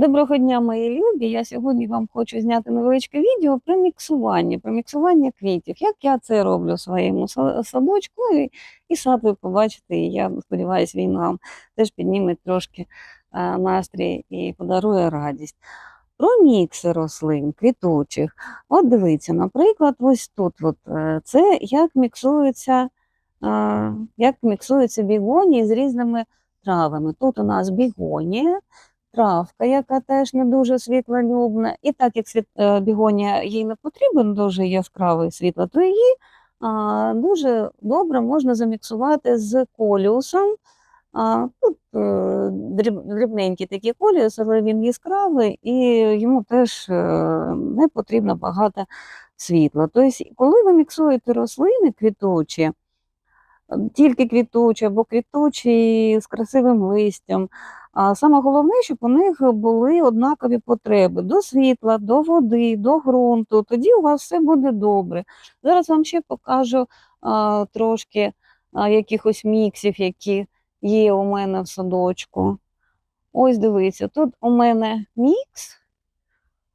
Доброго дня, мої любі. Я сьогодні вам хочу зняти невеличке відео про міксування, про міксування квітів. Як я це роблю в своєму садочку, і, сад ви побачите, і я сподіваюся, він вам теж підніме трошки е, настрій і подарує радість. Про мікси рослин, квітучих. От дивіться, наприклад, ось тут от, е, це як міксується, е, як міксуються бігонії з різними травами. Тут у нас бігонія, травка, яка теж не дуже світлолюбна. І так як світ, е, бігонія їй не потрібен дуже яскраве світло, то її а, дуже добре можна заміксувати з коліусом. А, тут е, дріб, дрібненький такий коліус, але він яскравий і йому теж е, не потрібно багато світла. Тобто, коли ви міксуєте рослини квітучі, е, тільки квітучі або квітучі з красивим листям, а саме головне, щоб у них були однакові потреби до світла, до води, до ґрунту. Тоді у вас все буде добре. Зараз вам ще покажу а, трошки а, якихось міксів, які є у мене в садочку. Ось дивіться, тут у мене мікс.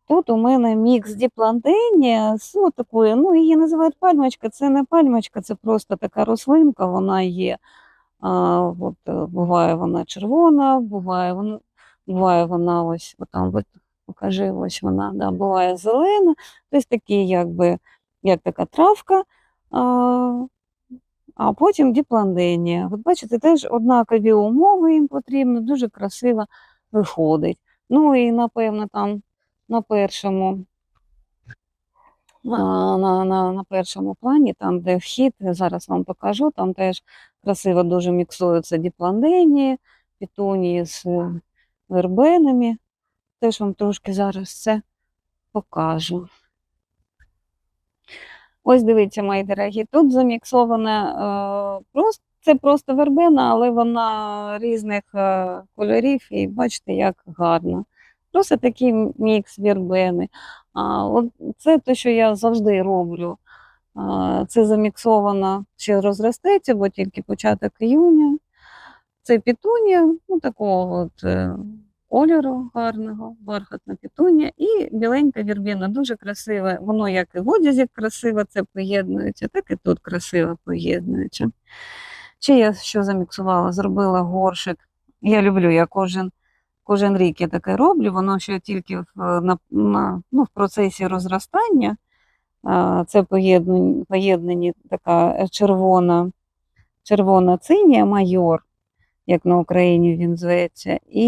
Тут у мене мікс діплантенія з ну, такою, ну її називають пальмочка, це не пальмочка, це просто така рослинка, вона є. А, от, е, буває вона червона, буває вона, буває вона ось, отам, от, покажи, ось вона, да, буває зелена, тобто такі, якби, як така травка, а, а потім діпланденія. От бачите, теж однакові умови їм потрібно, дуже красиво виходить. Ну і напевно там на першому. На, на, на, на першому плані, там, де вхід, зараз вам покажу, там теж красиво дуже міксуються діпланденії, пітунії з е, вербенами. Теж вам трошки зараз це покажу. Ось дивіться, мої дорогі, тут заміксоване е, це просто вербена, але вона різних е, кольорів, і бачите, як гарно. Просто такий мікс вербени. Це те, що я завжди роблю. Це заміксовано, ще розростеться, бо тільки початок іюня. Це пітунія, ну такого от е, кольору гарного, бархатна пітунія і біленька вірбіна, дуже красиве. Воно як і в одязі красиво це поєднується, так і тут красиво поєднується. Ще я що заміксувала? Зробила горшик. Я люблю, я кожен, кожен рік я таке роблю, воно ще тільки в, на, на, ну, в процесі розростання. Це поєднані така червона, червона цинія майор, як на Україні він зветься, і,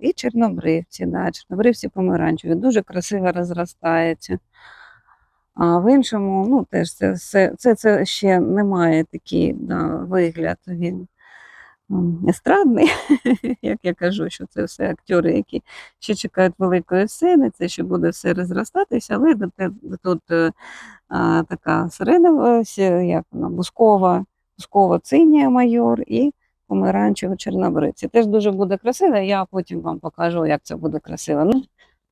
і чорнобривці, да, чорнобривці помаранчеві, дуже красиво розростається. А в іншому, ну, теж це, це, це, це ще має такий да, вигляд. Він естрадний, як я кажу, що це все актори, які ще чекають великої сцени, це ще буде все розростатися, але тут е, а, така ось, е, як вона, бускова, бускова цинія майор і помаранчева чорнобривці. Теж дуже буде красиво, я потім вам покажу, як це буде красиво. Ну,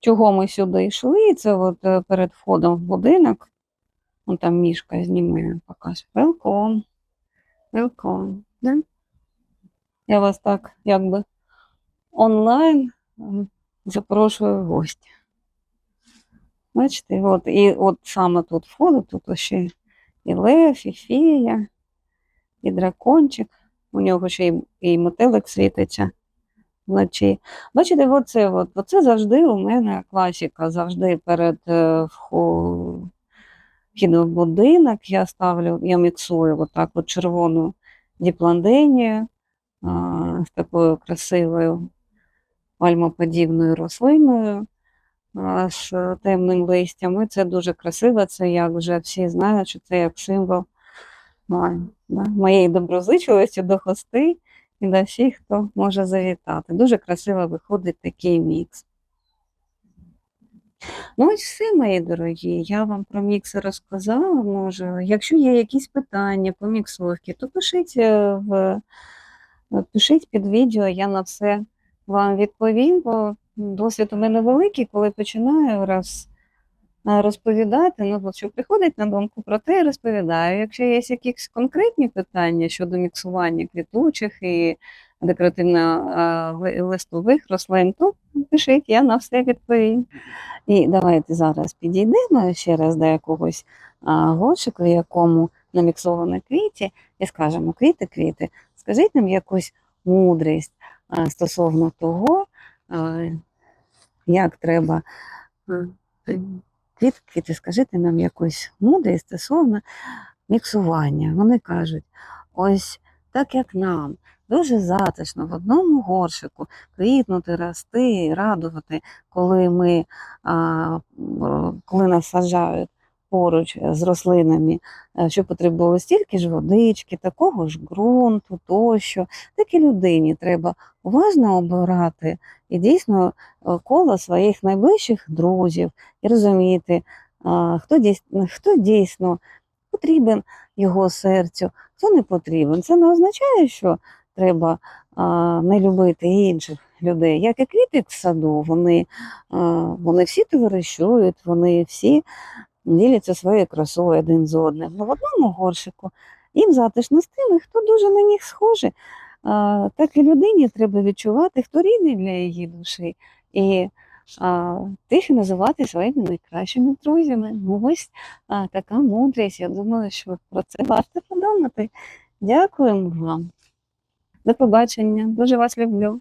чого ми сюди йшли, це от е, перед входом в будинок, Вон там мішка знімає, покаже. Welcome. Welcome. Да? Я вас так якби онлайн запрошую в гості. Бачите, от, і от саме тут входить, тут ще і лев, і фія, і дракончик. У нього ще й, і мотилик світиться вночі. Бачите, оце, от, оце завжди у мене класика, завжди перед е, вхідом будинок я ставлю, я міксую отак от червону діпланденію з такою красивою пальмоподібною рослиною з темним листям. І це дуже красиво, це як вже всі знають, що це як символ моєї доброзичливості до гостей і до всіх, хто може завітати. Дуже красиво виходить такий мікс. Ну, ось все, мої дорогі. Я вам про мікси розказала. Може, якщо є якісь питання по міксовці, то пишіть е, в пишіть під відео, я на все вам відповім, бо досвід у мене великий, коли починаю роз, е, розповідати, ну, що приходить на думку про те, я розповідаю. Якщо є якісь конкретні питання щодо міксування квітучих і декоративно-листових рослин, то пишіть, я на все відповім. І давайте зараз підійдемо ще раз до якогось а, горщику, в якому наміксовані квіти, і скажемо квіти, квіти. Скажіть нам якусь мудрість стосовно того, як треба. квіти, скажіть нам якусь мудрість стосовно міксування. Вони кажуть, ось так як нам дуже затишно в одному горшику квітнути, рости, радувати, коли ми коли нас саджають поруч з рослинами, е, що потребує стільки ж водички, такого ж ґрунту тощо, так і людині треба уважно обирати і дійсно е, коло своїх найближчих друзів і розуміти, хто дійсно, хто дійсно потрібен його серцю, хто не потрібен. Це не означає, що треба не любити інших людей. Як і квіти в саду, вони, вони всі товаришують, вони всі діляться своєю красою один з одним. Ну, в одному горшику їм затишно з тими, хто дуже на них схожий. Так і людині треба відчувати, хто рідний для її душі. І а, тих називати своїми найкращими друзями. Ну, ось а, така мудрість. Я думаю, що про це варто подумати. Дякуємо вам. До побачення. Дуже вас люблю.